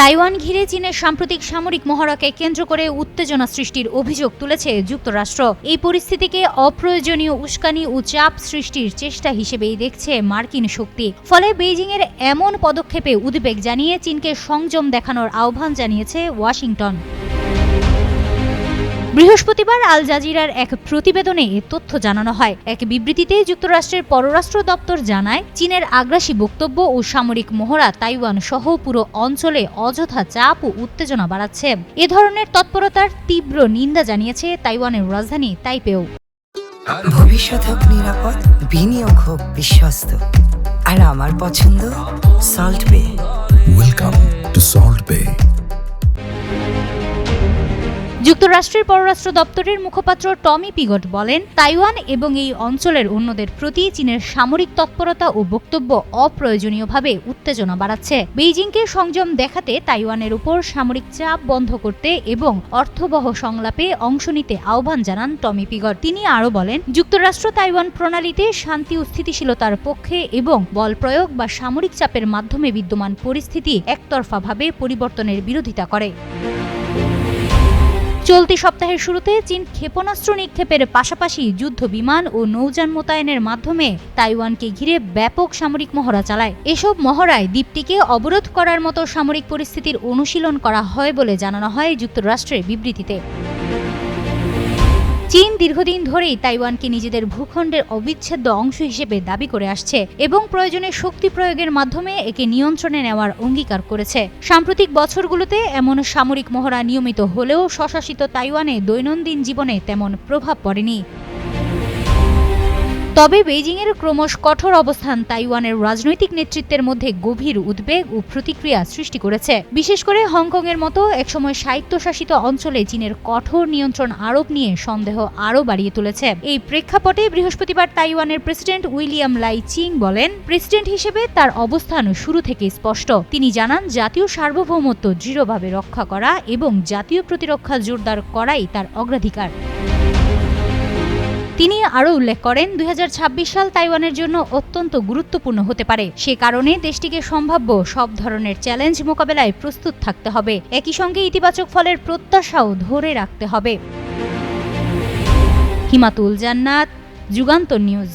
Taiwan ঘিরে চীনের সাম্প্রতিক সামরিক মহড়াকে কেন্দ্র করে উত্তেজনা সৃষ্টির অভিযোগ তুলেছে যুক্তরাষ্ট্র। এই পরিস্থিতিকে অপ্রয়োজনীয় উস্কানি ও চাপ সৃষ্টির চেষ্টা হিসেবেই দেখছে মার্কিন শক্তি। ফলে বেইজিংয়ের এমন পদক্ষেপে উদ্বেগ জানিয়ে চীনকে সংযম দেখানোর আহ্বান জানিয়েছে ওয়াশিংটন। বৃহস্পতিবার আল জাজিরার এক প্রতিবেদনে এ তথ্য জানানো হয়। এক বিবৃতিতে যুক্তরাষ্ট্রের পররাষ্ট্র দপ্তর জানায় চীনের আগ্রাসী বক্তব্য ও সামরিক মহড়া তাইওয়ান সহ পুরো অঞ্চলে অযথা চাপ ও উত্তেজনা বাড়াচ্ছে। এ ধরনের তৎপরতার তীব্র নিন্দা জানিয়েছে তাইওয়ানের রাজধানী তাইপেও। ভবিষ্যৎ হোক নিরাপদ বিনিয়োগ হোক বিশ্বস্ত। আর আমার পছন্দ সল্ট বে। To Salt Bay. যুক্তরাষ্ট্রের পররাষ্ট্র দপ্তরের মুখপাত্র টমি পিগট বলেন, তাইওয়ান এবং এই অঞ্চলের অন্যদের প্রতি চীনের সামরিক তৎপরতা ও বক্তব্য অপ্রয়োজনীয়ভাবে উত্তেজনা বাড়াচ্ছে। বেইজিংকে সংযম দেখাতে তাইওয়ানের উপর সামরিক চাপ বন্ধ করতে এবং অর্থবহ সংলাপে অংশ নিতে আহ্বান জানান টমি পিগট। তিনি আরও বলেন, যুক্তরাষ্ট্র তাইওয়ান প্রণালীতে শান্তি ও স্থিতিশীলতার পক্ষে এবং বল প্রয়োগ বা সামরিক চাপের মাধ্যমে বিদ্যমান পরিস্থিতি একতরফাভাবে পরিবর্তনের বিরোধিতা করে। চলতি সপ্তাহের শুরুতে চীন ক্ষেপণাস্ত্র নিক্ষেপের পাশাপাশি যুদ্ধ বিমান ও নৌযান মোতায়েনের মাধ্যমে তাইওয়ানকে ঘিরে ব্যাপক সামরিক মহড়া চালায়। এসব মহড়ায় দ্বীপটিকে অবরোধ করার মতো সামরিক পরিস্থিতির অনুশীলন করা হয় বলে জানানো হয় যুক্তরাষ্ট্রের বিবৃতিতে। চীন দীর্ঘদিন ধরেই তাইওয়ানকে নিজেদের ভূখণ্ডের অবিচ্ছেদ্য অংশ হিসেবে দাবি করে আসছে এবং প্রয়োজনে শক্তি প্রয়োগের মাধ্যমে একে নিয়ন্ত্রণে নেওয়ার অঙ্গীকার করেছে। সাম্প্রতিক বছরগুলোতে এমন সামরিক মহড়া নিয়মিত হলেও স্বশাসিত তাইওয়ানে দৈনন্দিন জীবনে তেমন প্রভাব পড়েনি। তবে বেইজিংয়ের ক্রমশ কঠোর অবস্থান তাইওয়ানের রাজনৈতিক নেতৃত্বের মধ্যে গভীর উদ্বেগ ও প্রতিক্রিয়া সৃষ্টি করেছে। বিশেষ করে হংকংয়ের মতো একসময় স্বায়ত্তশাসিত অঞ্চলে চীনের কঠোর নিয়ন্ত্রণ আরোপ নিয়ে সন্দেহ আরও বাড়িয়ে তুলেছে। এই প্রেক্ষাপটে বৃহস্পতিবার তাইওয়ানের প্রেসিডেন্ট উইলিয়াম লাই চিং বলেন, প্রেসিডেন্ট হিসেবে তার অবস্থান শুরু থেকে স্পষ্ট। তিনি জানান, জাতীয় সার্বভৌমত্ব দৃঢ়ভাবে রক্ষা করা এবং জাতীয় প্রতিরক্ষা জোরদার করাই তার অগ্রাধিকার। তিনি আরও উল্লেখ করেন, দুই হাজার ছাব্বিশ সাল তাইওয়ানের জন্য অত্যন্ত গুরুত্বপূর্ণ হতে পারে। সে কারণে দেশটিকে সম্ভাব্য সব ধরনের চ্যালেঞ্জ মোকাবেলায় প্রস্তুত থাকতে হবে। একই সঙ্গে ইতিবাচক ফলের প্রত্যাশাও ধরে রাখতে হবে। হিমাতুল জান্নাত যুগান্ত নিউজ।